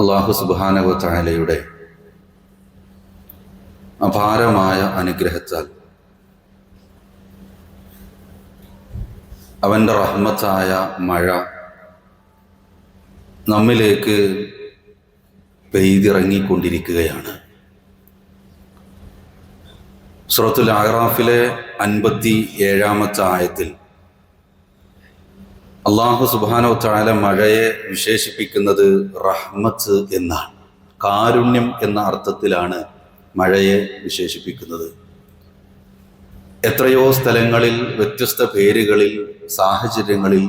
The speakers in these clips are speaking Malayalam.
അള്ളാഹു സുബാനവത്തായാലയുടെ അപാരമായ അനുഗ്രഹത്താൽ അവന്റെ റഹ്മത്തായ മഴ നമ്മിലേക്ക് പെയ്തിറങ്ങിക്കൊണ്ടിരിക്കുകയാണ്. സുറത്തുൽ ആറാഫിലെ അൻപത്തി ഏഴാമത്തെ ആയത്തിൽ അള്ളാഹു സുബാനോ താല മഴയെ വിശേഷിപ്പിക്കുന്നത് റഹ്മത്ത് എന്നാണ്. കാരുണ്യം എന്ന അർത്ഥത്തിലാണ് മഴയെ വിശേഷിപ്പിക്കുന്നത്. എത്രയോ സ്ഥലങ്ങളിൽ വ്യത്യസ്ത പേരുകളിൽ സാഹചര്യങ്ങളിൽ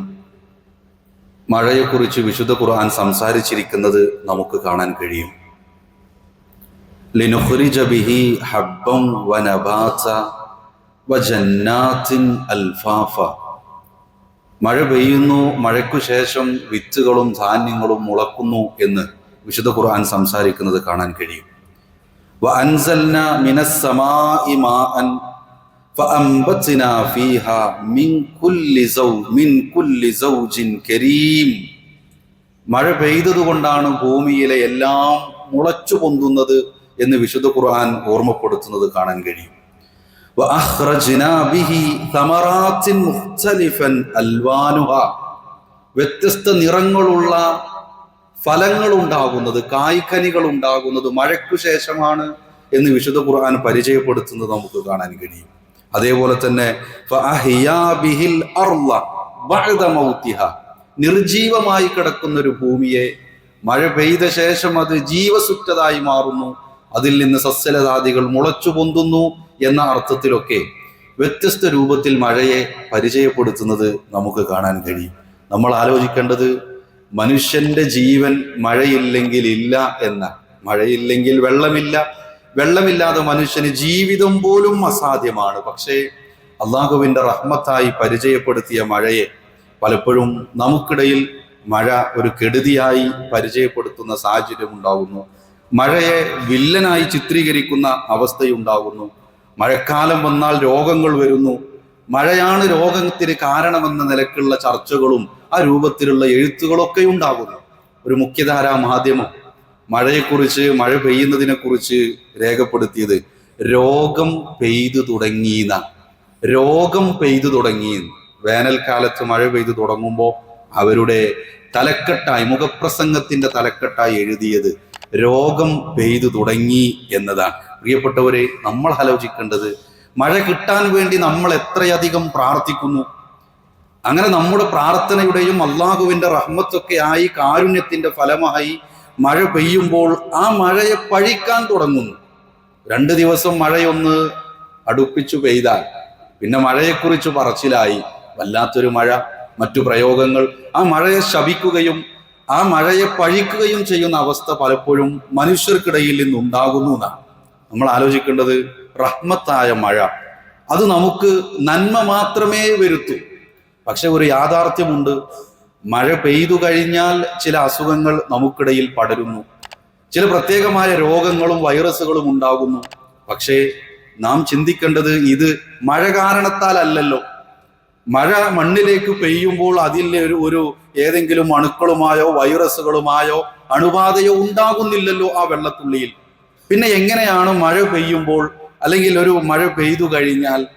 മഴയെക്കുറിച്ച് വിശുദ്ധ ഖുർആൻ സംസാരിച്ചിരിക്കുന്നത് നമുക്ക് കാണാൻ കഴിയും. ലിനുഖ്രിജ ബിഹി ഹബ്ബം വനബാത്ത വജന്നാത്തിൻ അൽഫാഫ. മഴ പെയ്യുന്നു മഴയ്ക്കു ശേഷം വിത്തുകളും ധാന്യങ്ങളും മുളക്കുന്നു എന്ന് വിശുദ്ധ ഖുർആൻ സംസാരിക്കുന്നത് കാണാൻ കഴിയും. മഴ പെയ്തതുകൊണ്ടാണ് ഭൂമിയിലെ എല്ലാം മുളച്ചു പൊന്തുന്നത് എന്ന് വിശുദ്ധ ഖുർആൻ ഓർമ്മപ്പെടുത്തുന്നത് കാണാൻ കഴിയും. വ്യത്യസ്ത നിറങ്ങളുള്ള ഫലങ്ങൾ ഉണ്ടാകുന്നത് കായ്ക്കനികൾ ഉണ്ടാകുന്നത് മഴയ്ക്കു ശേഷമാണ് എന്ന് വിശുദ്ധ ഖുർആൻ പരിചയപ്പെടുത്തുന്നത് നമുക്ക് കാണാൻ കഴിയും. അതേപോലെ തന്നെ. നിർജീവമായി കിടക്കുന്ന ഒരു ഭൂമിയെ മഴ പെയ്ത ശേഷം അത് ജീവസുറ്റതായി മാറുന്നു. അതിൽ നിന്ന് സസ്യലതാദികൾ മുളച്ചു പൊന്തുന്നു എന്ന അർത്ഥത്തിലൊക്കെ വ്യത്യസ്ത രൂപത്തിൽ മഴയെ പരിചയപ്പെടുത്തുന്നത് നമുക്ക് കാണാൻ കഴിയും. നമ്മൾ ആലോചിക്കേണ്ടത് മനുഷ്യന്റെ ജീവൻ മഴയില്ലെങ്കിൽ ഇല്ല എന്ന മഴയില്ലെങ്കിൽ വെള്ളമില്ല. വെള്ളമില്ലാതെ മനുഷ്യന് ജീവിതം പോലും അസാധ്യമാണ്. പക്ഷേ അള്ളാഹുവിന്റെ റഹ്മത്തായി പരിചയപ്പെടുത്തിയ മഴയെ പലപ്പോഴും നമുക്കിടയിൽ മഴ ഒരു കെടുതിയായി പരിചയപ്പെടുത്തുന്ന സാഹചര്യം ഉണ്ടാകുന്നു മഴയെ വില്ലനായി ചിത്രീകരിക്കുന്ന അവസ്ഥയുണ്ടാകുന്നു. മഴക്കാലം വന്നാൽ രോഗങ്ങൾ വരുന്നു. മഴയാണ് രോഗത്തിന് കാരണമെന്ന നിലക്കുള്ള ചർച്ചകളും ആ രൂപത്തിലുള്ള എഴുത്തുകളൊക്കെ ഉണ്ടാകുന്നു. ഒരു മുഖ്യധാരാ മാധ്യമം മഴയെക്കുറിച്ച് മഴ പെയ്യുന്നതിനെ കുറിച്ച് രേഖപ്പെടുത്തിയത് രോഗം പെയ്തു തുടങ്ങിയെന്ന. രോഗം പെയ്തു തുടങ്ങി. വേനൽക്കാലത്ത് മഴ പെയ്തു തുടങ്ങുമ്പോൾ അവരുടെ തലക്കെട്ടായി മുഖപ്രസംഗത്തിന്റെ തലക്കെട്ടായി എഴുതിയത് രോഗം പെയ്തു തുടങ്ങി എന്നതാണ്. പ്രിയപ്പെട്ടവരെ നമ്മൾ ആലോചിക്കേണ്ടത് മഴ കിട്ടാൻ വേണ്ടി നമ്മൾ എത്രയധികം പ്രാർത്ഥിക്കുന്നു? അങ്ങനെ നമ്മുടെ പ്രാർത്ഥനയുടെയും അള്ളാഹുവിന്റെ റഹ്മത്തൊക്കെ ആയി കാരുണ്യത്തിന്റെ ഫലമായി മഴ പെയ്യുമ്പോൾ ആ മഴയെ പഴിക്കാൻ തുടങ്ങുന്നു. രണ്ട് ദിവസം മഴയൊന്ന് അടുപ്പിച്ചു പെയ്താൽ പിന്നെ മഴയെക്കുറിച്ച് പറച്ചിലായി. വല്ലാത്തൊരു മഴ മറ്റു പ്രയോഗങ്ങൾ. ആ മഴയെ ശപിക്കുകയും ആ മഴയെ പഴിക്കുകയും ചെയ്യുന്ന അവസ്ഥ പലപ്പോഴും മനുഷ്യർക്കിടയിൽ നിന്ന് ഉണ്ടാകുന്നു എന്നാണ്. നമ്മൾ ആലോചിക്കേണ്ടത് റഹ്മത്തായ മഴ. അത് നമുക്ക് നന്മ മാത്രമേ വരുത്തൂ. പക്ഷെ ഒരു യാഥാർത്ഥ്യമുണ്ട്. മഴ പെയ്തു കഴിഞ്ഞാൽ ചില അസുഖങ്ങൾ നമുക്കിടയിൽ പടരുന്നു. ചില പ്രത്യേകമായ രോഗങ്ങളും വൈറസുകളും ഉണ്ടാകുന്നു. പക്ഷേ നാം ചിന്തിക്കേണ്ടത് ഇത് മഴ കാരണത്താൽ അല്ലല്ലോ മഴ മണ്ണിലേക്ക് പെയ്യുമ്പോൾ അതിൽ ഒരു ഒരു ഏതെങ്കിലും അണുക്കളുമായോ വൈറസുകളുമായോ അണുബാധയോ ഉണ്ടാകുന്നില്ലല്ലോ ആ വെള്ളത്തുള്ളിയിൽ. പിന്നെ എങ്ങനെയാണ് മഴ പെയ്യുമ്പോൾ അല്ലെങ്കിൽ ഒരു മഴ പെയ്തു കഴിഞ്ഞാൽ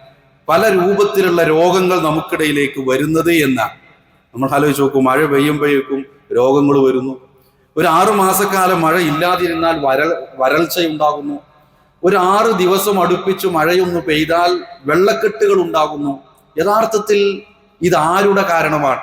പല രൂപത്തിലുള്ള രോഗങ്ങൾ നമുക്കിടയിലേക്ക് വരുന്നത് എന്നാണ് നമ്മൾ ആലോചിച്ച് നോക്കും മഴ പെയ്യുമ്പോഴേക്കും രോഗങ്ങൾ വരുന്നു. ഒരു ആറു മാസക്കാലം മഴ ഇല്ലാതിരുന്നാൽ വരൾ വരൾച്ചയുണ്ടാകുന്നു. ഒരു ആറ് ദിവസം അടുപ്പിച്ച് മഴയൊന്ന് പെയ്താൽ വെള്ളക്കെട്ടുകൾ ഉണ്ടാകുന്നു. യഥാർത്ഥത്തിൽ ഇത് ആരുടെ കാരണമാണ്?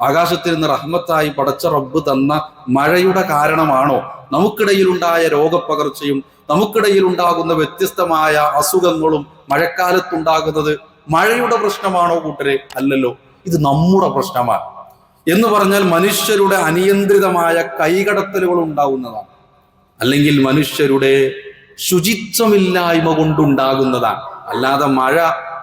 ആകാശത്തിൽ നിന്ന് റഹ്മത്തായി പടച്ച റബ്ബ് തന്ന മഴയുടെ കാരണമാണോ? നമുക്കിടയിലുണ്ടായ രോഗപ്പകർച്ചയും നമുക്കിടയിൽ ഉണ്ടാകുന്ന വ്യത്യസ്തമായ അസുഖങ്ങളും മഴക്കാലത്തുണ്ടാകുന്നത് മഴയുടെ പ്രശ്നമാണോ കൂട്ടരെ? അല്ലല്ലോ ഇത് നമ്മുടെ പ്രശ്നമാണ്. എന്ന് പറഞ്ഞാൽ മനുഷ്യരുടെ അനിയന്ത്രിതമായ കൈകടത്തലുകൾ ഉണ്ടാകുന്നതാണ്. അല്ലെങ്കിൽ മനുഷ്യരുടെ ശുചിത്വമില്ലായ്മ കൊണ്ടുണ്ടാകുന്നതാണ്. അല്ലാതെ മഴ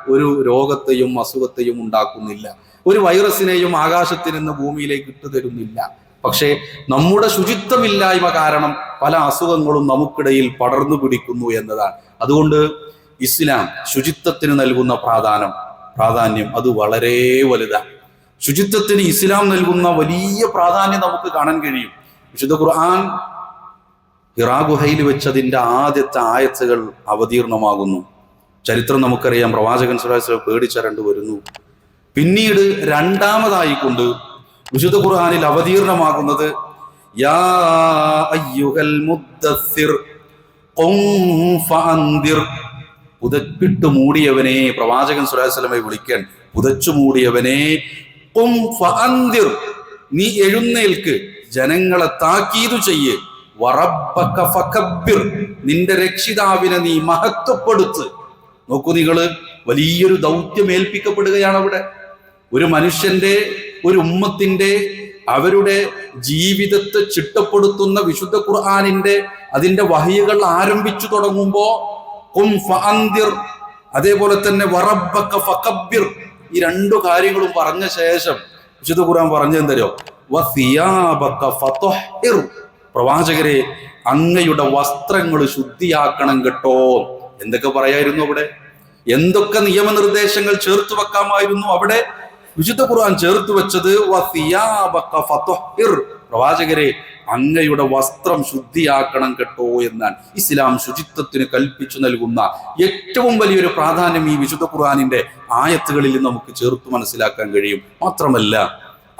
ഒരു രോഗത്തെയും അസുഖത്തെയും ഉണ്ടാക്കുന്നില്ല. ഒരു വൈറസിനെയും ആകാശത്തിൽ നിന്ന് ഭൂമിയിലേക്ക് ഇട്ടു തരുന്നില്ല. പക്ഷേ നമ്മുടെ ശുചിത്വമില്ലായ്മ കാരണം പല അസുഖങ്ങളും നമുക്കിടയിൽ പടർന്നു പിടിക്കുന്നു എന്നതാണ്. അതുകൊണ്ട് ഇസ്ലാം ശുചിത്വത്തിന് നൽകുന്ന പ്രാധാന്യം പ്രാധാന്യം അത് വളരെ വലുതാണ്. ശുചിത്വത്തിന് ഇസ്ലാം നൽകുന്ന വലിയ പ്രാധാന്യം നമുക്ക് കാണാൻ കഴിയും. വിശുദ്ധ ഖുർആൻ ഹിറാ ഗുഹയിൽ വെച്ചതിന്റെ ആദ്യത്തെ ആയത്തുകൾ അവതീർണമാകുന്നു. ചരിത്രം നമുക്കറിയാം. പ്രവാചകൻ സുരാസ്ലം പേടിച്ചരണ്ട് വരുന്നു. പിന്നീട് രണ്ടാമതായിക്കൊണ്ട് വിശുദ്ധ ഖുർആനിൽ അവതീർണമാകുന്നത് യാ അയ്യുഹൽ മുദ്ദസ്സിർ മൂടിയവനെ പ്രവാചകൻ സുലാസ്ലമെ വിളിക്കാൻ പുതച്ചു മൂടിയവനെ നീ എഴുന്നേൽക്ക് ജനങ്ങളെ താക്കീതു ചെയ്യ്. നിന്റെ രക്ഷിതാവിനെ നീ മഹത്വപ്പെടുത്ത്. നോക്കൂ നിങ്ങൾ വലിയൊരു ദൗത്യം ഏൽപ്പിക്കപ്പെടുകയാണ് അവിടെ. ഒരു മനുഷ്യന്റെ ഒരു ഉമ്മത്തിന്റെ അവരുടെ ജീവിതത്തെ ചിട്ടപ്പെടുത്തുന്ന വിശുദ്ധ ഖുർആാനിന്റെ അതിന്റെ വഹികൾ ആരംഭിച്ചു തുടങ്ങുമ്പോ അതേപോലെ തന്നെ വറബ്ബക ഫക്കബിർ ഈ രണ്ടു കാര്യങ്ങളും പറഞ്ഞ ശേഷം വിശുദ്ധ ഖുർആൻ പറഞ്ഞു ഫതഹിർ പ്രവാചകരെ അങ്ങയുടെ വസ്ത്രങ്ങൾ ശുദ്ധിയാക്കണം കേട്ടോ. എന്തൊക്കെ പറയായിരുന്നു അവിടെ? എന്തൊക്കെ നിയമനിർദ്ദേശങ്ങൾ ചേർത്ത് വെക്കാമായിരുന്നു അവിടെ? വിശുദ്ധ ഖുർആൻ ചേർത്ത് വെച്ചത് പ്രവാചകരെ അങ്ങയുടെ വസ്ത്രം ശുദ്ധിയാക്കണം കേട്ടോ എന്നാണ്. ഇസ്ലാം ശുചിത്വത്തിന് കൽപ്പിച്ചു നൽകുന്ന ഏറ്റവും വലിയൊരു പ്രാധാന്യം ഈ വിശുദ്ധ ഖുർആാനിന്റെ ആയത്തുകളിൽ നമുക്ക് ചേർത്ത് മനസ്സിലാക്കാൻ കഴിയും. മാത്രമല്ല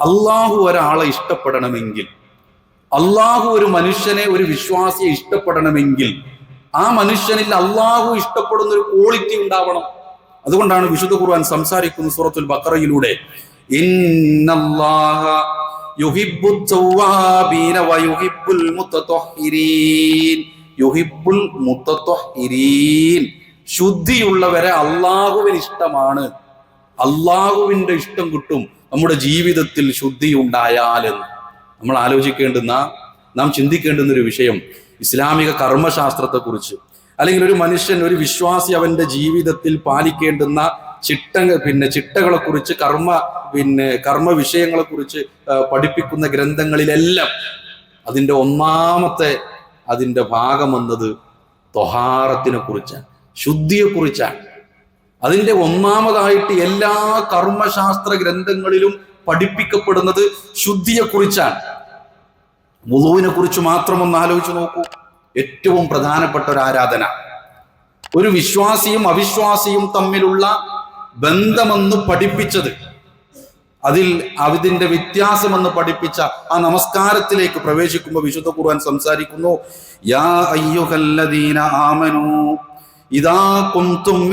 അള്ളാഹു ഒരാളെ ഇഷ്ടപ്പെടണമെങ്കിൽ അള്ളാഹു ഒരു മനുഷ്യനെ ഒരു വിശ്വാസിയെ ഇഷ്ടപ്പെടണമെങ്കിൽ ആ മനുഷ്യനിൽ അള്ളാഹു ഇഷ്ടപ്പെടുന്ന ഒരു ക്വാളിറ്റി ഉണ്ടാവണം. അതുകൊണ്ടാണ് വിശുദ്ധ ഖുർആൻ സംസാരിക്കുന്ന സൂറത്തുൽ ബക്കറയിലൂടെ ശുദ്ധിയുള്ളവരെ അള്ളാഹുവിന് ഇഷ്ടമാണ്. അള്ളാഹുവിന്റെ ഇഷ്ടം കിട്ടും നമ്മുടെ ജീവിതത്തിൽ ശുദ്ധി ഉണ്ടായാലെന്ന് നമ്മൾ ആലോചിക്കേണ്ടുന്ന നാം ചിന്തിക്കേണ്ടുന്ന ഒരു വിഷയം ഇസ്ലാമിക കർമ്മശാസ്ത്രത്തെക്കുറിച്ച്. അല്ലെങ്കിൽ ഒരു മനുഷ്യൻ ഒരു വിശ്വാസി അവന്റെ ജീവിതത്തിൽ പാലിക്കേണ്ടുന്ന ചിട്ട പിന്നെ ചിട്ടകളെ കുറിച്ച് കർമ്മ പിന്നെ കർമ്മ വിഷയങ്ങളെ കുറിച്ച് പഠിപ്പിക്കുന്ന ഗ്രന്ഥങ്ങളിലെല്ലാം അതിന്റെ ഒന്നാമത്തെ അതിന്റെ ഭാഗമെന്നത് തൊഹാറത്തിനെ കുറിച്ചാണ് ശുദ്ധിയെ കുറിച്ചാണ് അതിന്റെ ഒന്നാമതായിട്ട് എല്ലാ കർമ്മശാസ്ത്ര ഗ്രന്ഥങ്ങളിലും പഠിപ്പിക്കപ്പെടുന്നത് ശുദ്ധിയെ മുളുവിനെ കുറിച്ച് മാത്രം ഒന്ന് ആലോചിച്ച് നോക്കൂ. ഏറ്റവും പ്രധാനപ്പെട്ട ഒരു ആരാധന. ഒരു വിശ്വാസിയും അവിശ്വാസിയും തമ്മിലുള്ള ബന്ധമെന്ന് പഠിപ്പിച്ചത്. അതിൽ അതിന്റെ വ്യത്യാസമെന്ന് പഠിപ്പിച്ച ആ നമസ്കാരത്തിലേക്ക് പ്രവേശിക്കുമ്പോൾ വിശുദ്ധ ഖുർആൻ സംസാരിക്കുന്നു. യാ അയ്യുഹല്ലദീന ആമനു ഇദാ കുന്തും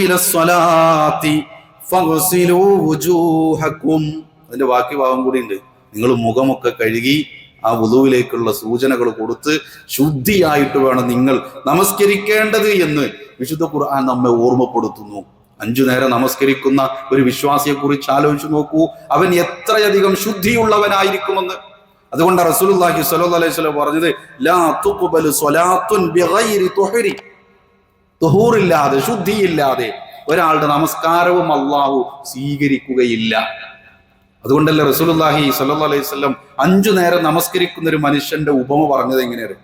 അതിന്റെ ബാക്കി ഭാഗം കൂടി ഉണ്ട്. നിങ്ങൾ മുഖമൊക്കെ കഴുകി ആ വുളുവിലേക്കുള്ള സൂചനകൾ കൊടുത്ത് ശുദ്ധിയായിട്ട് വേണം നിങ്ങൾ നമസ്കരിക്കേണ്ടത് എന്ന് വിശുദ്ധ ഖുർആൻ നമ്മെ ഓർമ്മപ്പെടുത്തുന്നു. അഞ്ചു നേരം നമസ്കരിക്കുന്ന ഒരു വിശ്വാസിയെ കുറിച്ച് ആലോചിച്ചു നോക്കൂ. അവൻ എത്രയധികം ശുദ്ധിയുള്ളവനായിരിക്കുമെന്ന്. അതുകൊണ്ട് റസൂലുള്ളാഹി സ്വല്ലല്ലാഹു അലൈഹി വസല്ലം പറഞ്ഞത് ലാ തുഖ്ബലു സ്വലാത്തുൻ ബിഗൈരി തുഹരി. തുഹൂറില്ലാതെ ശുദ്ധിയില്ലാതെ ഒരാളുടെ നമസ്കാരവും അള്ളാഹു സ്വീകരിക്കുകയില്ല. അതുകൊണ്ടല്ലേ റസൂലുള്ളാഹി സ്വല്ലല്ലാഹു അലൈഹി വസല്ലം അഞ്ചു നേരം നമസ്കരിക്കുന്ന ഒരു മനുഷ്യന്റെ ഉപമ പറഞ്ഞത് എങ്ങനെയാണ്?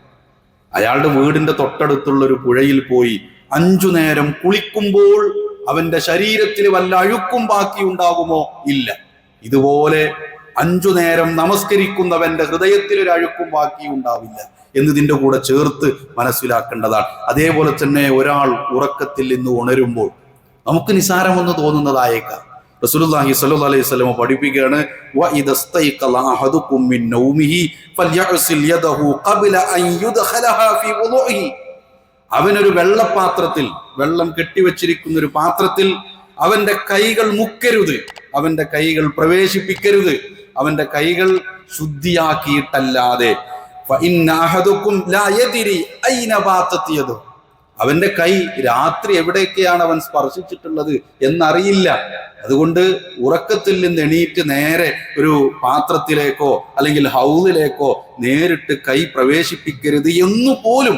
അയാളുടെ വീടിന്റെ തൊട്ടടുത്തുള്ള ഒരു പുഴയിൽ പോയി അഞ്ചു നേരം കുളിക്കുമ്പോൾ അവന്റെ ശരീരത്തിൽ വല്ല അഴുക്കും ബാക്കി ഉണ്ടാകുമോ? ഇല്ല. ഇതുപോലെ അഞ്ചു നേരം നമസ്കരിക്കുന്നവന്റെ ഹൃദയത്തിൽ ഒരു അഴുക്കും ബാക്കി ഉണ്ടാവില്ല എന്നതിന്റെ കൂടെ ചേർത്ത് മനസ്സിലാക്കേണ്ടതാണ്. അതേപോലെ തന്നെ ഒരാൾ ഉറക്കത്തിൽ നിന്ന് ഉണരുമ്പോൾ നമുക്ക് നിസാരമെന്ന് തോന്നുന്നതായേക്കാം. റസൂലുള്ളാഹി സ്വല്ലല്ലാഹു അലൈഹി വസല്ലം പഠിപ്പിക്കുകയാണ് വ ഇദസ്തൈഖല അഹദുകും മിൻ നൗമിഹി ഫൽയഗ്സിൽ യദഹു ഖബ്ല അൻ യുദ്ഖലഹ ഫീ വുളുഇഹി അവനൊരു വെള്ളപാത്രത്തിൽ വെള്ളം കെട്ടിവെച്ചിരിക്കുന്ന ഒരു പാത്രത്തിൽ അവന്റെ കൈകൾ മുക്കരുത് അവന്റെ കൈകൾ പ്രവേശിപ്പിക്കരുത് അവന്റെ കൈകൾ ശുദ്ധിയാക്കിയിട്ടല്ലാതെ. ഫഇന്ന ലാ യദ്രി ഐന ബാത്തത് യദു അവന്റെ കൈ രാത്രി എവിടെയൊക്കെയാണ് അവൻ സ്പർശിച്ചിട്ടുള്ളത് എന്നറിയില്ല. അതുകൊണ്ട് ഉറക്കത്തിൽ നിന്ന് എണീറ്റ് നേരെ ഒരു പാത്രത്തിലേക്കോ അല്ലെങ്കിൽ ഹൗസിലേക്കോ നേരിട്ട് കൈ പ്രവേശിപ്പിക്കരുത് എന്നു പോലും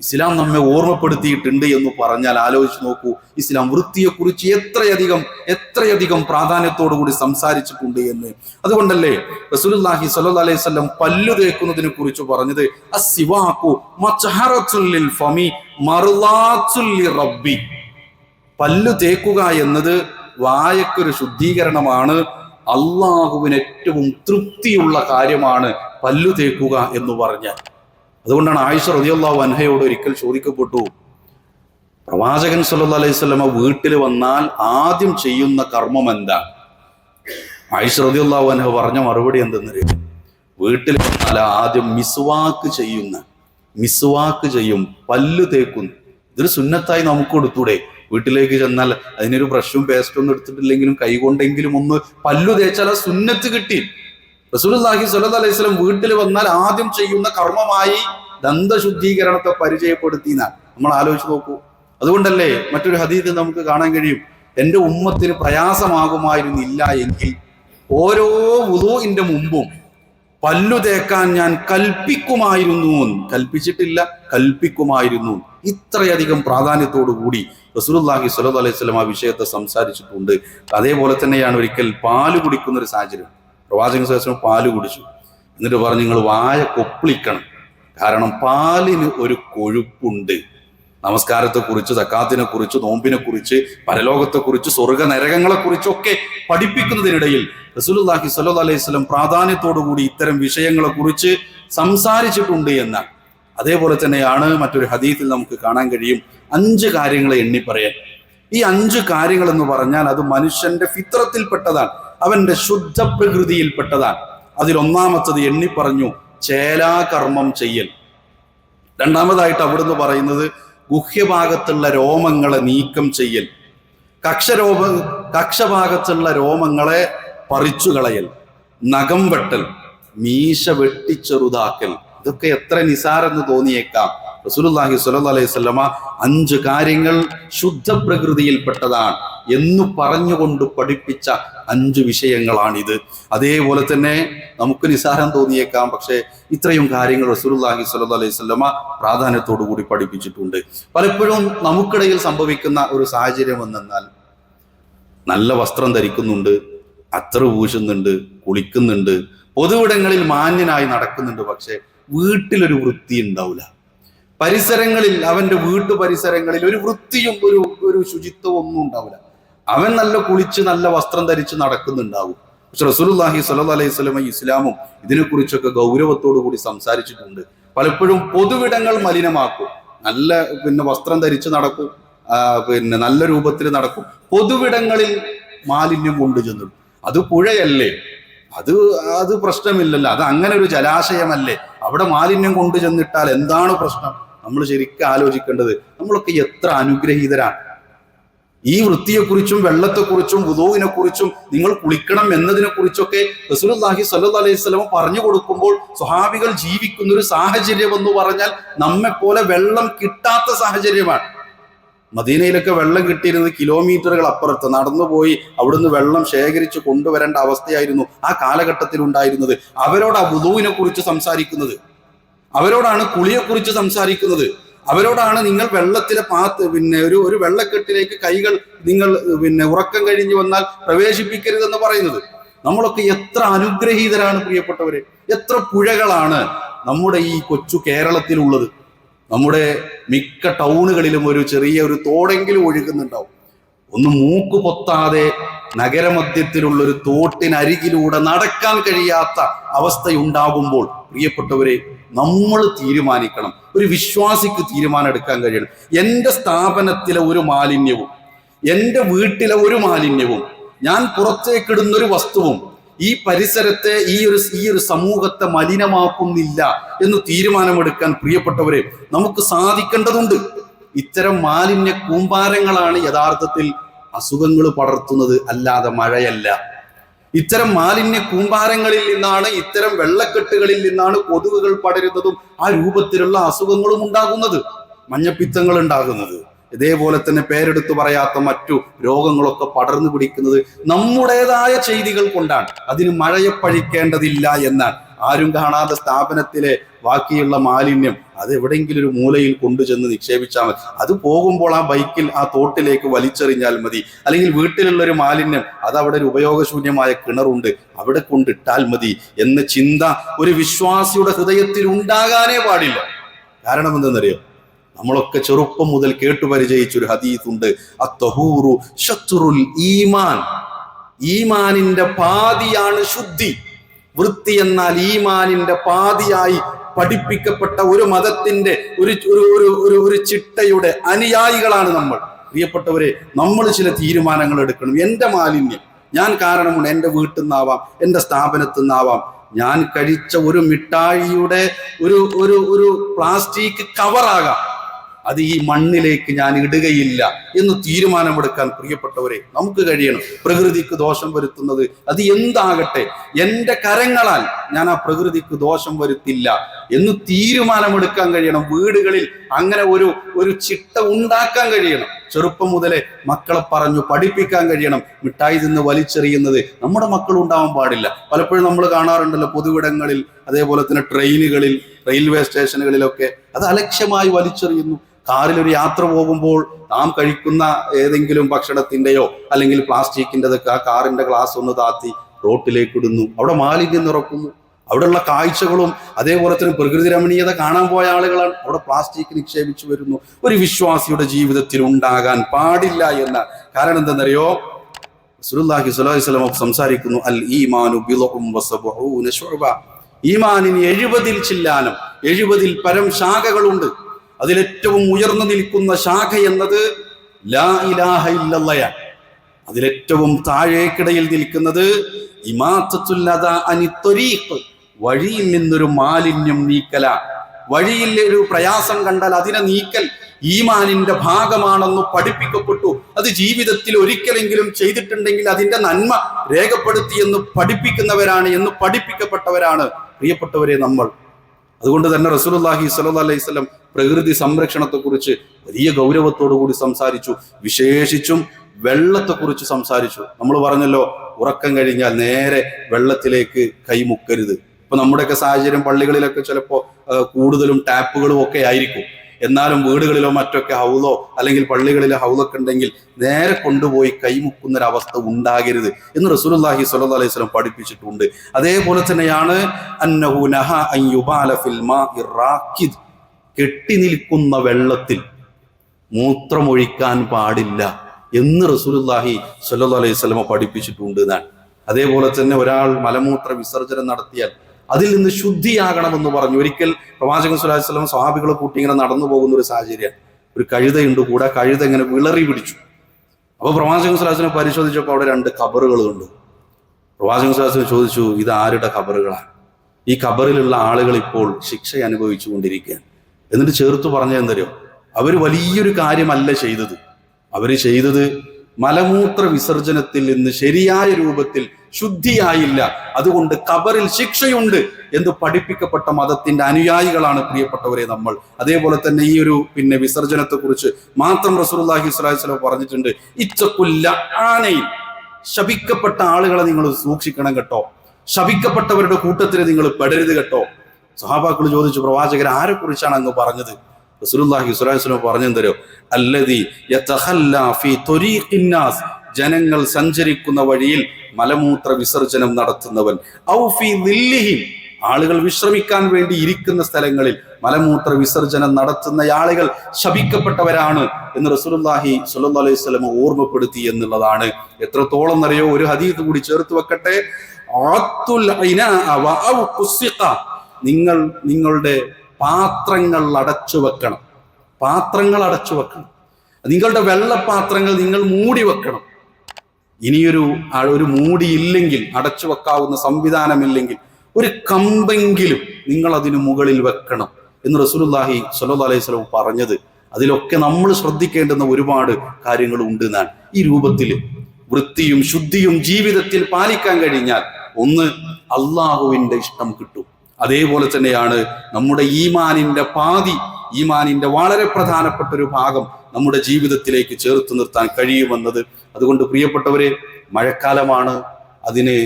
ഇസ്ലാം നമ്മെ ഓർമ്മപ്പെടുത്തിയിട്ടുണ്ട് എന്ന് പറഞ്ഞാൽ ആലോചിച്ച് നോക്കൂ. ഇസ്ലാം വൃത്തിയെക്കുറിച്ച് എത്രയധികം എത്രയധികം പ്രാധാന്യത്തോടു കൂടി സംസാരിച്ചിട്ടുണ്ട് എന്ന്. അതുകൊണ്ടല്ലേ റസൂലുള്ളാഹി സ്വല്ലല്ലാഹി അലൈഹി വസല്ലം പല്ലു തേക്കുന്നതിനെ കുറിച്ച് പറഞ്ഞത്? റബ്ബി. പല്ലു തേക്കുക എന്നത് വായക്കൊരു ശുദ്ധീകരണമാണ്. അള്ളാഹുവിന് ഏറ്റവും തൃപ്തിയുള്ള കാര്യമാണ് പല്ലു തേക്കുക എന്ന് പറഞ്ഞാൽ. അതുകൊണ്ടാണ് ആയിഷ റതിയുള്ള വൻഹയോട് ഒരിക്കൽ ചോദിക്കപ്പെട്ടു പ്രവാചകൻ സല്ല അലൈഹി വസല്ലമ വീട്ടിൽ വന്നാൽ ആദ്യം ചെയ്യുന്ന കർമ്മം എന്താ? ആയിഷ റതിയുള്ള വൻഹ പറഞ്ഞ മറുപടി എന്തെന്നറിയാം വീട്ടിൽ വന്നാൽ ആദ്യം മിസ്വാക്ക് ചെയ്യുന്ന മിസ്വാക്ക് ചെയ്യും പല്ലു തേക്കുന്നു ഇതൊരു സുന്നത്തായി നമുക്ക് കൊടുത്തൂടെ? വീട്ടിലേക്ക് ചെന്നാൽ അതിനൊരു ബ്രഷും പേസ്റ്റും ഒന്നും എടുത്തിട്ടില്ലെങ്കിലും കൈകൊണ്ടെങ്കിലും ഒന്ന് പല്ലു തേച്ചാൽ ആ സുന്നത്ത് കിട്ടി. റസൂലുള്ളാഹി സ്വല്ലല്ലാഹു അലൈഹി സ്വലം വീട്ടിൽ വന്നാൽ ആദ്യം ചെയ്യുന്ന കർമ്മമായി ദന്തശുദ്ധീകരണത്തെ പരിചയപ്പെടുത്തിന നമ്മൾ ആലോചിച്ച് നോക്കൂ. അതുകൊണ്ടല്ലേ മറ്റൊരു ഹദീദ് നമുക്ക് കാണാൻ കഴിയും. എന്റെ ഉമ്മത്തിന് പ്രയാസമാകുമായിരുന്നില്ല എങ്കിൽ ഓരോ വുളുവിന്റെ മുമ്പും പല്ലു തേക്കാൻ ഞാൻ കൽപ്പിക്കുമായിരുന്നു. കൽപ്പിച്ചിട്ടില്ല കൽപ്പിക്കുമായിരുന്നു. ഇത്രയധികം പ്രാധാന്യത്തോടു കൂടി റസൂലുള്ളാഹി സ്വല്ലല്ലാഹു അലൈഹി സ്വലം ആ വിഷയത്തെ സംസാരിച്ചിട്ടുണ്ട്. അതേപോലെ തന്നെയാണ് ഒരിക്കൽ പാൽ കുടിക്കുന്ന ഒരു സാഹചര്യം. പ്രവാചകൻ ശേഷം പാൽ കുടിച്ചു. എന്നിട്ട് പറഞ്ഞു നിങ്ങൾ വായ കൊപ്പിളിക്കണം. കാരണം പാലിന് ഒരു കൊഴുപ്പുണ്ട്. നമസ്കാരത്തെ കുറിച്ച് തക്കാത്തിനെ കുറിച്ച് നോമ്പിനെ കുറിച്ച് പരലോകത്തെ കുറിച്ച് സ്വർഗ നരകങ്ങളെ കുറിച്ചൊക്കെ പഠിപ്പിക്കുന്നതിനിടയിൽ റസൂലുള്ളാഹി സ്വല്ലല്ലാഹി അലൈഹി പ്രാധാന്യത്തോടു കൂടി ഇത്തരം വിഷയങ്ങളെ കുറിച്ച് സംസാരിച്ചിട്ടുണ്ട് എന്ന്. അതേപോലെ തന്നെയാണ് മറ്റൊരു ഹദീത്തിൽ നമുക്ക് കാണാൻ കഴിയും. അഞ്ച് കാര്യങ്ങളെ എണ്ണി പറയാൻ ഈ അഞ്ച് കാര്യങ്ങൾ എന്ന് പറഞ്ഞാൽ അത് മനുഷ്യന്റെ ഫിത്രത്തിൽപ്പെട്ടതാണ്. അവന്റെ ശുദ്ധ പ്രകൃതിയിൽപ്പെട്ടതാണ് അതിലൊന്നാമത്തത് എണ്ണി പറഞ്ഞു ചേലാകർമ്മം ചെയ്യൽ. രണ്ടാമതായിട്ട് അവിടുന്ന് പറയുന്നത് ഗുഹ്യഭാഗത്തുള്ള രോമങ്ങളെ നീക്കം ചെയ്യൽ. കക്ഷരോമ കക്ഷഭാഗത്തുള്ള രോമങ്ങളെ പറിച്ചു കളയൽ നഖം വെട്ടൽ. മീശ വെട്ടിച്ചെറുതാക്കൽ. ഇതൊക്കെ എത്ര നിസാരെന്ന് തോന്നിയേക്കാം. റസൂലുള്ളാഹി സ്വല്ലല്ലാഹു അലൈഹി വസല്ലമ അഞ്ച് കാര്യങ്ങൾ ശുദ്ധ പ്രകൃതിയിൽപ്പെട്ടതാണ് എന്ന് പറഞ്ഞുകൊണ്ട് പഠിപ്പിച്ച അഞ്ച് വിഷയങ്ങളാണിത്. അതേപോലെ തന്നെ നമുക്ക് നിസ്സാരം തോന്നിയേക്കാം പക്ഷേ ഇത്രയും കാര്യങ്ങൾ റസൂലുള്ളാഹി സ്വല്ലല്ലാഹു അലൈഹി വസല്ലമ പ്രാധാന്യത്തോടു കൂടി പഠിപ്പിച്ചിട്ടുണ്ട്. പലപ്പോഴും നമുക്കിടയിൽ സംഭവിക്കുന്ന ഒരു സാഹചര്യം എന്നാൽ നല്ല വസ്ത്രം ധരിക്കുന്നുണ്ട് അത്ര പൂശുന്നുണ്ട് കുളിക്കുന്നുണ്ട് പൊതുവിടങ്ങളിൽ മാന്യനായി നടക്കുന്നുണ്ട് പക്ഷെ വീട്ടിലൊരു വൃത്തി ഉണ്ടാവില്ല പരിസരങ്ങളിൽ അവന്റെ വീട്ടു പരിസരങ്ങളിൽ ഒരു വൃത്തിയും ഒരു ഒരു ശുചിത്വവും ഒന്നും ഉണ്ടാവില്ല. അവൻ നല്ല കുളിച്ച് നല്ല വസ്ത്രം ധരിച്ച് നടക്കുന്നുണ്ടാവും. പക്ഷെ റസൂലുള്ളാഹി സ്വല്ലല്ലാഹു അലൈഹി വസല്ലം ഇസ്ലാമും ഇതിനെക്കുറിച്ചൊക്കെ ഗൗരവത്തോടു കൂടി സംസാരിച്ചിട്ടുണ്ട്. പലപ്പോഴും പൊതുവിടങ്ങൾ മലിനമാക്കും. നല്ല പിന്നെ വസ്ത്രം ധരിച്ച് നടക്കും പിന്നെ നല്ല രൂപത്തിൽ നടക്കും. പൊതുവിടങ്ങളിൽ മാലിന്യം കൊണ്ടുചെന്നു അത് പുഴയല്ലേ? അത് അത് പ്രശ്നമില്ലല്ലോ. അത് അങ്ങനെ ഒരു ജലാശയമല്ലേ? അവിടെ മാലിന്യം കൊണ്ടു ചെന്നിട്ടാൽ എന്താണ് പ്രശ്നം? നമ്മൾ ശരിക്കും ആലോചിക്കേണ്ടത് നമ്മളൊക്കെ എത്ര അനുഗ്രഹീതരാണ്. ഈ വൃത്തിയെക്കുറിച്ചും വെള്ളത്തെക്കുറിച്ചും കുറിച്ചും നിങ്ങൾ കുളിക്കണം എന്നതിനെ കുറിച്ചൊക്കെ റസൂലുള്ളാഹി സ്വല്ലല്ലാഹി അലൈഹി വസല്ലം പറഞ്ഞു കൊടുക്കുമ്പോൾ സ്വഹാബികൾ ജീവിക്കുന്ന ഒരു സാഹചര്യം എന്ന് പറഞ്ഞാൽ നമ്മെപ്പോലെ വെള്ളം കിട്ടാത്ത സാഹചര്യമാണ്. മദീനയിലൊക്കെ വെള്ളം കിട്ടിയിരുന്നത് കിലോമീറ്ററുകൾ അപ്പുറത്ത്. നടന്നുപോയി അവിടുന്ന് വെള്ളം ശേഖരിച്ച് കൊണ്ടുവരേണ്ട അവസ്ഥയായിരുന്നു ആ കാലഘട്ടത്തിൽ ഉണ്ടായിരുന്നത് അവരോട് ആ വുദുവിനെ കുറിച്ച് സംസാരിക്കുന്നത്. അവരോടാണ് കുളിയെക്കുറിച്ച് സംസാരിക്കുന്നത്. അവരോടാണ് നിങ്ങൾ വെള്ളത്തിലെ പാത്ത് പിന്നെ ഒരു ഒരു വെള്ളക്കെട്ടിലേക്ക് കൈകൾ നിങ്ങൾ പിന്നെ ഉറക്കം കഴിഞ്ഞു വന്നാൽ പ്രവേശിപ്പിക്കരുതെന്ന് പറയുന്നത്. നമ്മളൊക്കെ എത്ര അനുഗ്രഹീതരാണ് പ്രിയപ്പെട്ടവരെ. എത്ര പുഴകളാണ് നമ്മുടെ ഈ കൊച്ചു കേരളത്തിലുള്ളത്. നമ്മുടെ മിക്ക ടൗണുകളിലും ഒരു ചെറിയ ഒരു തോടെങ്കിലും ഒഴുകുന്നുണ്ടാവും. ഒന്ന് മൂക്ക് പൊത്താതെ നഗരമധ്യത്തിലുള്ള ഒരു തോട്ടിനരികിലൂടെ നടക്കാൻ കഴിയാത്ത അവസ്ഥയുണ്ടാകുമ്പോൾ പ്രിയപ്പെട്ടവരെ നമ്മൾ തീരുമാനിക്കണം. ഒരു വിശ്വാസിക്ക് തീരുമാനം എടുക്കാൻ കഴിയണം. എന്റെ സ്ഥാപനത്തിലെ ഒരു മാലിന്യവും എന്റെ വീട്ടിലെ ഒരു മാലിന്യവും ഞാൻ പുറത്തേക്കിടുന്ന ഒരു വസ്തുവും ഈ പരിസരത്തെ ഈ ഒരു ഈ ഒരു സമൂഹത്തെ മലിനമാക്കുന്നില്ല എന്ന് തീരുമാനമെടുക്കാൻ പ്രിയപ്പെട്ടവരെ നമുക്ക് സാധിക്കേണ്ടതുണ്ട്. ഇത്തരം മാലിന്യ കൂമ്പാരങ്ങളാണ് യഥാർത്ഥത്തിൽ അസുഖങ്ങൾ പടർത്തുന്നത് അല്ലാതെ മഴയല്ല. ഇത്തരം മാലിന്യ കൂമ്പാരങ്ങളിൽ നിന്നാണ് ഇത്തരം വെള്ളക്കെട്ടുകളിൽ നിന്നാണ് കൊതുകുകൾ പടരുന്നതും ആ രൂപത്തിലുള്ള അസുഖങ്ങളും ഉണ്ടാകുന്നത് മഞ്ഞപ്പിത്തങ്ങൾ ഉണ്ടാകുന്നത്. ഇതേപോലെ തന്നെ പേരെടുത്തു പറയാത്ത മറ്റു രോഗങ്ങളൊക്കെ പടർന്നു പിടിക്കുന്നത് നമ്മുടേതായ ചെയ്തികൾ കൊണ്ടാണ്. അതിന് മഴയെ പഴിക്കേണ്ടതില്ല എന്നാണ്. ആരും കാണാതെ സ്ഥാപനത്തിലെ ബാക്കിയുള്ള മാലിന്യം അത് എവിടെയെങ്കിലും ഒരു മൂലയിൽ കൊണ്ടുചെന്ന് നിക്ഷേപിച്ചാൽ മതി. അത് പോകുമ്പോൾ ആ ബൈക്കിൽ ആ തോട്ടിലേക്ക് വലിച്ചെറിഞ്ഞാൽ മതി. അല്ലെങ്കിൽ വീട്ടിലുള്ള ഒരു മാലിന്യം അത് അവിടെ ഒരു ഉപയോഗശൂന്യമായ കിണറുണ്ട് അവിടെ കൊണ്ടിട്ടാൽ മതി എന്ന ചിന്ത ഒരു വിശ്വാസിയുടെ ഹൃദയത്തിൽ ഉണ്ടാകാനേ പാടില്ല. കാരണം എന്തെന്നറിയോ? നമ്മളൊക്കെ ചെറുപ്പം മുതൽ കേട്ടു പരിചയിച്ചൊരു ഹദീത്തുണ്ട് അത്തഹൂറു ശത്രുൽ ഈമാൻ. ഈമാനിന്റെ പാതിയാണ് ശുദ്ധി. വൃത്തി എന്നാൽ ഈമാനിന്റെ പാതിയായി പഠിപ്പിക്കപ്പെട്ട ഒരു മതത്തിന്റെ ഒരു ഒരു ഒരു ഒരു ഒരു ചിട്ടയുടെ അനുയായികളാണ് നമ്മൾ. പ്രിയപ്പെട്ടവരെ നമ്മൾ ചില തീരുമാനങ്ങൾ എടുക്കണം. എന്റെ മാലിന്യം. ഞാൻ കാരണമുണ്ട് എന്റെ വീട്ടിൽ നിന്നാവാം എന്റെ സ്ഥാപനത്തിൽ നിന്നാവാം. ഞാൻ കഴിച്ച ഒരു മിഠായിയുടെ ഒരു ഒരു ഒരു പ്ലാസ്റ്റിക് കവറാകാം. അത് ഈ മണ്ണിലേക്ക് ഞാൻ ഇടുകയില്ല എന്ന് തീരുമാനമെടുക്കാൻ പ്രിയപ്പെട്ടവരെ നമുക്ക് കഴിയണം. പ്രകൃതിക്ക് ദോഷം വരുത്തുന്നത് അത് എന്താകട്ടെ? എന്റെ കരങ്ങളാൽ ഞാൻ ആ പ്രകൃതിക്ക് ദോഷം വരുത്തില്ല എന്ന് തീരുമാനമെടുക്കാൻ കഴിയണം. വീടുകളിൽ അങ്ങനെ ഒരു ഒരു ചിട്ട ഉണ്ടാക്കാൻ കഴിയണം. ചെറുപ്പം മുതലേ മക്കളെ പറഞ്ഞു പഠിപ്പിക്കാൻ കഴിയണം. മിഠായി നിന്ന് വലിച്ചെറിയുന്നത് നമ്മുടെ മക്കൾ ഉണ്ടാവാൻ പാടില്ല. പലപ്പോഴും നമ്മൾ കാണാറുണ്ടല്ലോ പൊതുവിടങ്ങളിൽ അതേപോലെ തന്നെ ട്രെയിനുകളിൽ റെയിൽവേ സ്റ്റേഷനുകളിലൊക്കെ അത് അലക്ഷ്യമായി വലിച്ചെറിയുന്നു. കാറിൽ ഒരു യാത്ര പോകുമ്പോൾ നാം കഴിക്കുന്ന ഏതെങ്കിലും ഭക്ഷണത്തിന്റെയോ അല്ലെങ്കിൽ പ്ലാസ്റ്റിക്കിന്റെതൊക്കെ ആ കാറിന്റെ ഗ്ലാസ് ഒന്ന് താത്തി റോട്ടിലേക്ക് ഇടുന്നു. അവിടെ മാലിന്യം നിറക്കുന്നു. അവിടെയുള്ള കാഴ്ചകളും അതേപോലെ തന്നെ പ്രകൃതി രമണീയത കാണാൻ പോയ ആളുകളാണ്. അവിടെ പ്ലാസ്റ്റിക് നിക്ഷേപിച്ചു വരുന്നു. ഒരു വിശ്വാസിയുടെ ജീവിതത്തിൽ ഉണ്ടാകാൻ പാടില്ല എന്ന കാരണം എന്തെന്നറിയോ സുലുല്ലാഹി സുലഹി സ്വലം സംസാരിക്കുന്നു അൽ ഈമാനു ഈമാനിന് എഴുപതിൽ ചില്ലാനം എഴുപതിൽ പരം ശാഖകളുണ്ട്. അതിലേറ്റവും ഉയർന്നു നിൽക്കുന്ന ശാഖ എന്നത് ലാ ഇലാഹ ഇല്ലല്ലയാണ് അതിലേറ്റവും താഴേക്കിടയിൽ നിൽക്കുന്നത് ഇമാത്തത്തുല്ലത അനി ത്വരീഖ് വഴിയിൽ നിന്നൊരു മാലിന്യം നീക്കല. വഴിയിൽ ഒരു പ്രയാസം കണ്ടാൽ അതിനെ നീക്കൽ ഈമാനിന്റെ ഭാഗമാണെന്ന് പഠിപ്പിക്കപ്പെട്ടു. അത് ജീവിതത്തിൽ ഒരിക്കലെങ്കിലും ചെയ്തിട്ടുണ്ടെങ്കിൽ അതിന്റെ നന്മ രേഖപ്പെടുത്തി എന്ന് പഠിപ്പിക്കുന്നവരാണ് എന്ന് പഠിപ്പിക്കപ്പെട്ടവരാണ് പ്രിയപ്പെട്ടവരെ നമ്മൾ. അതുകൊണ്ട് തന്നെ റസൂലുള്ളാഹി സ്വല്ലല്ലാഹി അലൈഹി വസല്ലം പ്രകൃതി സംരക്ഷണത്തെക്കുറിച്ച് വലിയ ഗൗരവത്തോടു കൂടി സംസാരിച്ചു. വിശേഷിച്ചും വെള്ളത്തെക്കുറിച്ച് സംസാരിച്ചു. നമ്മൾ പറഞ്ഞല്ലോ ഉറക്കം കഴിഞ്ഞാൽ നേരെ വെള്ളത്തിലേക്ക് കൈമുക്കരുത്. ഇപ്പൊ നമ്മുടെയൊക്കെ സാഹചര്യം പള്ളികളിലൊക്കെ ചിലപ്പോൾ കൂടുതലും ടാപ്പുകളും ഒക്കെ ആയിരിക്കും. എന്നാലും വീടുകളിലോ മറ്റൊക്കെ ഹൗലോ അല്ലെങ്കിൽ പള്ളികളിലെ ഹൗലൊക്കെ ഉണ്ടെങ്കിൽ നേരെ കൊണ്ടുപോയി കൈമുക്കുന്ന ഒരു അവസ്ഥ ഉണ്ടാകരുത് എന്ന് റസൂലുള്ളാഹി സ്വല്ലല്ലാഹി അലൈഹി വസല്ലം പഠിപ്പിച്ചിട്ടുണ്ട്. അതേപോലെ തന്നെയാണ് കെട്ടി നിൽക്കുന്ന വെള്ളത്തിൽ മൂത്രമൊഴിക്കാൻ പാടില്ല എന്ന് റസൂലുള്ളാഹി സ്വല്ലല്ലാഹി അലൈഹി വസല്ലം പഠിപ്പിച്ചിട്ടുണ്ട് എന്നാണ്. അതേപോലെ തന്നെ ഒരാൾ മലമൂത്ര വിസർജനം നടത്തിയാൽ അതിൽ നിന്ന് ശുദ്ധിയാകണമെന്ന് പറഞ്ഞു. ഒരിക്കൽ പ്രവാചകൻ സുലാഹി സ്വലം സ്വഹാബികളെ കൂട്ടി ഇങ്ങനെ നടന്നു പോകുന്ന ഒരു സാഹചര്യം. ഒരു കഴുതയുണ്ട് കൂടെ കഴുത ഇങ്ങനെ വിളറി പിടിച്ചു. അപ്പോൾ പ്രവാചകൻ സുലാസിനെ പരിശോധിച്ചപ്പോൾ അവിടെ രണ്ട് ഖബറുകൾ കണ്ടു. പ്രവാചകൻ സുലാസിനെ ചോദിച്ചു ഇത് ആരുടെ ഖബറുകളാണ്? ഈ ഖബറിലുള്ള ആളുകൾ ഇപ്പോൾ ശിക്ഷ അനുഭവിച്ചു കൊണ്ടിരിക്കുകയാണ് എന്നിട്ട് ചേർത്ത് പറഞ്ഞതെന്തരോ അവർ വലിയൊരു കാര്യമല്ല ചെയ്തത്. അവർ ചെയ്തത് മലമൂത്ര വിസർജനത്തിൽ നിന്ന് ശരിയായ രൂപത്തിൽ ശുദ്ധിയായില്ല. അതുകൊണ്ട് കബറിൽ ശിക്ഷയുണ്ട് എന്ന് പഠിപ്പിക്കപ്പെട്ട മതത്തിന്റെ അനുയായികളാണ് പ്രിയപ്പെട്ടവരെ നമ്മൾ. അതേപോലെ തന്നെ ഈ ഒരു പിന്നെ വിസർജനത്തെ കുറിച്ച് മാത്രം റസൂലുള്ളാഹി സ്വലാഹിസ്ലോ പറഞ്ഞിട്ടുണ്ട്. ഇച്ചക്കുല്ല ആനയിൽ ശപിക്കപ്പെട്ട ആളുകളെ നിങ്ങൾ സൂക്ഷിക്കണം കേട്ടോ. ശപിക്കപ്പെട്ടവരുടെ കൂട്ടത്തിൽ നിങ്ങൾ പെടരുത് കേട്ടോ. സഹാബാക്കൾ ചോദിച്ചു പ്രവാചകർ ആരെ കുറിച്ചാണ് അങ്ങ് പറഞ്ഞത്? റസൂലുള്ളാഹി സ്വല്ലല്ലാഹി അലൈഹി വസല്ലം പറഞ്ഞു തരോ അല്ലദി ഫീ ത്വരീഖിൻ ജനങ്ങൾ സഞ്ചരിക്കുന്ന വഴിയിൽ മലമൂത്ര വിസർജനം നടത്തുന്നവൻ. ആളുകൾ വിശ്രമിക്കാൻ വേണ്ടി ഇരിക്കുന്ന സ്ഥലങ്ങളിൽ മലമൂത്ര വിസർജനം നടത്തുന്ന ആളുകൾ ശപിക്കപ്പെട്ടവരാണ് എന്ന് റസൂലുള്ളാഹി സ്വല്ലല്ലാഹി അലൈഹി വസല്ലം ഓർമ്മപ്പെടുത്തി എന്നുള്ളതാണ്. എത്രത്തോളം എന്നറിയോ? ഒരു ഹദീസ് കൂടി ചേർത്ത് വെക്കട്ടെ. നിങ്ങൾ നിങ്ങളുടെ പാത്രങ്ങൾ അടച്ചു വെക്കണം. പാത്രങ്ങൾ അടച്ചു വെക്കണം. നിങ്ങളുടെ വെള്ളപാത്രങ്ങൾ നിങ്ങൾ മൂടി വെക്കണം. ഇനിയൊരു ഒരു മൂടി ഇല്ലെങ്കിൽ അടച്ചു വെക്കാവുന്ന സംവിധാനമില്ലെങ്കിൽ ഒരു കമ്പെങ്കിലും നിങ്ങൾ അതിന് മുകളിൽ വെക്കണം എന്ന് റസൂലുള്ളാഹി സ്വല്ലല്ലാഹി അലൈഹി വസല്ലം പറഞ്ഞത്. അതിലൊക്കെ നമ്മൾ ശ്രദ്ധിക്കേണ്ടുന്ന ഒരുപാട് കാര്യങ്ങൾ ഉണ്ട് ഞാൻ ഈ രൂപത്തിൽ വൃത്തിയും ശുദ്ധിയും ജീവിതത്തിൽ പാലിക്കാൻ കഴിഞ്ഞാൽ ഒന്ന് അള്ളാഹുവിന്റെ ഇഷ്ടം കിട്ടും. അതേപോലെ തന്നെയാണ് നമ്മുടെ ഈമാനിന്റെ പാതി ഈമാനിന്റെ വളരെ പ്രധാനപ്പെട്ട ഒരു ഭാഗം നമ്മുടെ ജീവിതത്തിലേക്ക് ചേർത്ത് നിർത്താൻ കഴിയുമെന്നത്. അതുകൊണ്ട് പ്രിയപ്പെട്ടവരെ മഴക്കാലമാണ്. അതിന്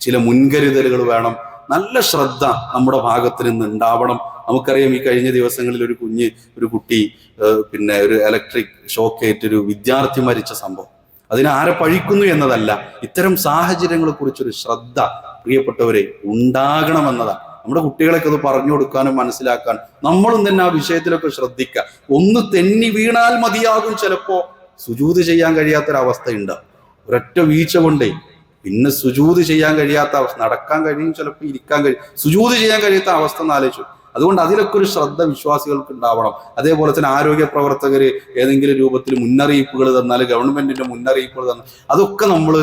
ചില മുൻകരുതലുകൾ വേണം. നല്ല ശ്രദ്ധ നമ്മുടെ ഭാഗത്ത് നിന്ന് ഉണ്ടാവണം. നമുക്കറിയാം ഈ കഴിഞ്ഞ ദിവസങ്ങളിൽ ഒരു കുഞ്ഞ് ഒരു കുട്ടി പിന്നെ ഒരു ഇലക്ട്രിക് ഷോക്കേറ്റ് ഒരു വിദ്യാർത്ഥി മരിച്ച സംഭവം. അതിനെ ആരെ പഴിക്കുന്നു എന്നതല്ല ഇത്തരം സാഹചര്യങ്ങളെ കുറിച്ചൊരു ശ്രദ്ധ പ്രിയപ്പെട്ടവരെ ഉണ്ടാകണമെന്നതാണ്. നമ്മുടെ കുട്ടികളൊക്കെ അത് പറഞ്ഞു കൊടുക്കാനും മനസ്സിലാക്കാൻ നമ്മളും തന്നെ ആ വിഷയത്തിലൊക്കെ ശ്രദ്ധിക്കുക. ഒന്ന് തെന്നി വീണാൽ മതിയാകും ചിലപ്പോ സുജൂത് ചെയ്യാൻ കഴിയാത്തൊരവസ്ഥയുണ്ട്. ഒരൊറ്റ വീഴ്ച കൊണ്ടേ പിന്നെ സുജൂത് ചെയ്യാൻ കഴിയാത്ത അവസ്ഥ നടക്കാൻ കഴിയും ചിലപ്പോൾ ഇരിക്കാൻ കഴിയും. സുജൂത് ചെയ്യാൻ കഴിയാത്ത അവസ്ഥ എന്നാലോചിച്ചു അതുകൊണ്ട് അതിലൊക്കെ ഒരു ശ്രദ്ധ വിശ്വാസികൾക്ക് ഉണ്ടാവണം. അതേപോലെ തന്നെ ആരോഗ്യ പ്രവർത്തകർ ഏതെങ്കിലും രൂപത്തിൽ മുന്നറിയിപ്പുകൾ തന്നാൽ ഗവൺമെന്റിന്റെ മുന്നറിയിപ്പുകൾ തന്നാൽ അതൊക്കെ നമ്മൾ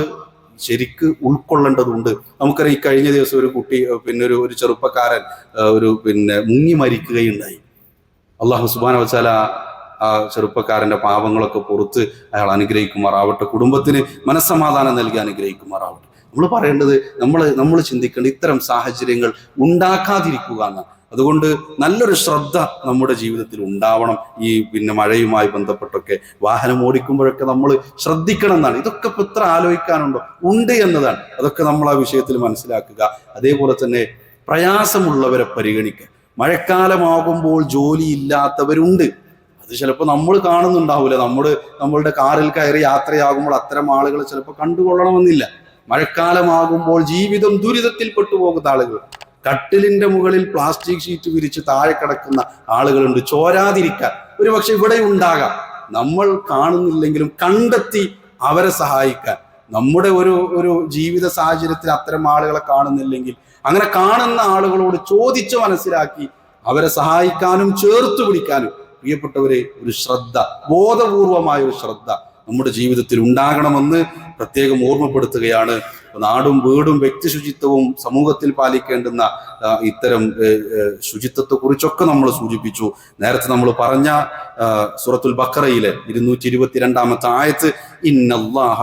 ശരിക്ക് ഉൾക്കൊള്ളേണ്ടതുണ്ട്. നമുക്കറിയാം ഈ കഴിഞ്ഞ ദിവസം ഒരു കുട്ടി പിന്നെ ഒരു ഒരു ചെറുപ്പക്കാരൻ ഒരു പിന്നെ മുങ്ങി മരിക്കുകയുണ്ടായി. അള്ളാഹു സുബാന വച്ചാൽ ആ ചെറുപ്പക്കാരന്റെ പാപങ്ങളൊക്കെ പുറത്ത് അയാൾ അനുഗ്രഹിക്കുമാറാവട്ടെ. കുടുംബത്തിന് മനസ്സമാധാനം നൽകി അനുഗ്രഹിക്കുമാറാവട്ടെ. നമ്മൾ പറയേണ്ടത് നമ്മൾ നമ്മൾ ചിന്തിക്കേണ്ട ഇത്തരം സാഹചര്യങ്ങൾ ഉണ്ടാക്കാതിരിക്കുക എന്നാണ്. അതുകൊണ്ട് നല്ലൊരു ശ്രദ്ധ നമ്മുടെ ജീവിതത്തിൽ ഉണ്ടാവണം. ഈ പിന്നെ മഴയുമായി ബന്ധപ്പെട്ടൊക്കെ വാഹനം ഓടിക്കുമ്പോഴൊക്കെ നമ്മൾ ശ്രദ്ധിക്കണം എന്നാണ് ഇതൊക്കെ ഇപ്പൊ ഇത്ര ആലോചിക്കാനുണ്ടോ? ഉണ്ട് എന്നതാണ്. അതൊക്കെ നമ്മൾ ആ വിഷയത്തിൽ മനസ്സിലാക്കുക. അതേപോലെ തന്നെ പ്രയാസമുള്ളവരെ പരിഗണിക്കുക. മഴക്കാലമാകുമ്പോൾ ജോലിയില്ലാത്തവരുണ്ട്. അത് ചിലപ്പോൾ നമ്മൾ കാണുന്നുണ്ടാവില്ല നമ്മൾ നമ്മളുടെ കാറിൽ കയറി യാത്രയാകുമ്പോൾ അത്തരം ആളുകൾ ചിലപ്പോൾ കണ്ടുകൊള്ളണമെന്നില്ല. മഴക്കാലമാകുമ്പോൾ ജീവിതം ദുരിതത്തിൽപ്പെട്ടു പോകുന്ന ആളുകൾ. കട്ടിലിന്റെ മുകളിൽ പ്ലാസ്റ്റിക് ഷീറ്റ് വിരിച്ച് താഴെ കിടക്കുന്ന ആളുകളുണ്ട്. ചോരാതിരിക്കാൻ. ഒരു പക്ഷെ ഇവിടെ ഉണ്ടാകാം. നമ്മൾ കാണുന്നില്ലെങ്കിലും കണ്ടെത്തി അവരെ സഹായിക്കാൻ. നമ്മുടെ ഒരു ഒരു ജീവിത സാഹചര്യത്തിൽ അത്തരം ആളുകളെ കാണുന്നില്ലെങ്കിൽ അങ്ങനെ കാണുന്ന ആളുകളോട് ചോദിച്ച് മനസ്സിലാക്കി അവരെ സഹായിക്കാനും ചേർത്ത് പിടിക്കാനും പ്രിയപ്പെട്ടവരെ ഒരു ശ്രദ്ധ ബോധപൂർവമായ ഒരു ശ്രദ്ധ നമ്മുടെ ജീവിതത്തിൽ ഉണ്ടാകണമെന്ന് പ്രത്യേകം ഓർമ്മപ്പെടുത്തുകയാണ് നാടും വീടും വ്യക്തി ശുചിത്വവും സമൂഹത്തിൽ പാലിക്കേണ്ടുന്ന ഇത്തരം ശുചിത്വത്തെ കുറിച്ചൊക്കെ നമ്മൾ സൂചിപ്പിച്ചു. നേരത്തെ നമ്മൾ പറഞ്ഞ സുറത്തുൽ ബക്കറയിലെ ഇരുന്നൂറ്റി ഇരുപത്തിരണ്ടാമത്തെ ആയത്ത് ഇന്നല്ലാഹ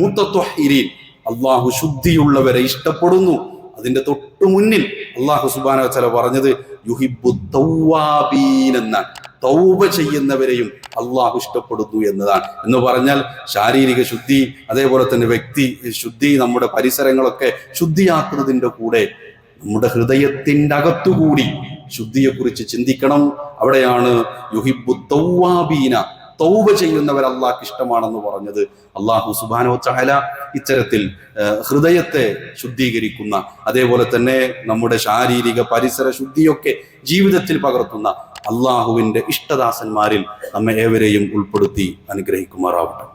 മുത്തത്വഹിരീൻ. അള്ളാഹു ശുദ്ധിയുള്ളവരെ ഇഷ്ടപ്പെടുന്നു. അതിന്റെ തൊട്ടു മുന്നിൽ അള്ളാഹു സുബാന ചില പറഞ്ഞത് യുഹിബുദ്ധീൻ എന്നാണ്. തൗബ ചെയ്യുന്നവരെയും അള്ളാഹു ഇഷ്ടപ്പെടുന്നു എന്നതാണ്. എന്ന് പറഞ്ഞാൽ ശാരീരിക ശുദ്ധി അതേപോലെ തന്നെ വ്യക്തി ശുദ്ധി നമ്മുടെ പരിസരങ്ങളൊക്കെ ശുദ്ധിയാക്കുന്നതിന്റെ കൂടെ നമ്മുടെ ഹൃദയത്തിന്റെ അകത്തുകൂടി ശുദ്ധിയെക്കുറിച്ച് ചിന്തിക്കണം. അവിടെയാണ് യുഹിബു തൗബ ചെയ്യുന്നവർ അള്ളാഹ്ക്ക് ഇഷ്ടമാണെന്ന് പറഞ്ഞത് അള്ളാഹു സുബാനോ ചാല ഇത്തരത്തിൽ ഹൃദയത്തെ ശുദ്ധീകരിക്കുന്ന അതേപോലെ തന്നെ നമ്മുടെ ശാരീരിക പരിസര ശുദ്ധിയൊക്കെ ജീവിതത്തിൽ പകർത്തുന്ന അള്ളാഹുവിന്റെ ഇഷ്ടദാസന്മാരിൽ നമ്മെ ഏവരെയും ഉൾപ്പെടുത്തി അനുഗ്രഹിക്കുമാറാവട്ടെ.